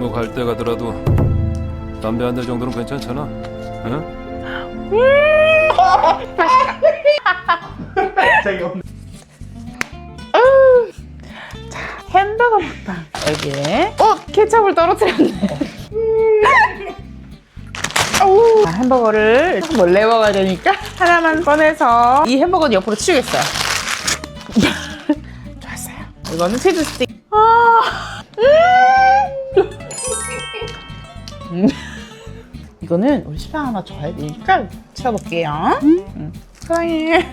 뭐 갈 때 가더라도 담배 한 대 정도는 괜찮잖아. 응? 햄버거 먹방 여기에 어 케첩을 떨어뜨렸네 아우. 자, 햄버거를 몰래 먹어야 되니까 하나만 꺼내서 이 햄버거는 옆으로 치우겠어요 좋았어요 이거는 치즈 스틱 아, 음. 이거는 우리 시방 하나 줘야 되니까 채워볼게요 음. 사랑해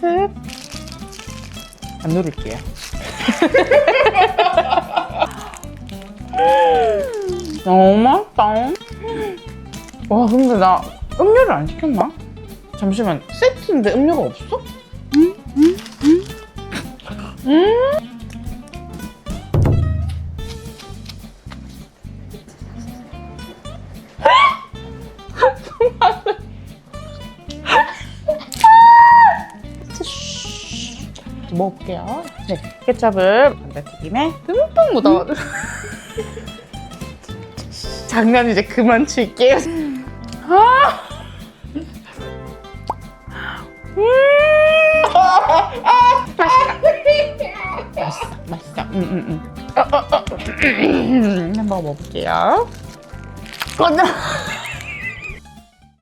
특. 안 누를게요. 너무 맛있다. 와, 근데 나 음료를 안 시켰나? 잠시만, 세트인데 음료가 없어? 먹어볼게요. 네, 케첩을 감자튀김에 듬뿍 묻어. 장난 이제 그만 칠게요. 아! 음! 맛있어, 맛있어. 음, 음, 음. 어, 어, 어. 음, 한번 먹어볼게요. 어, 나-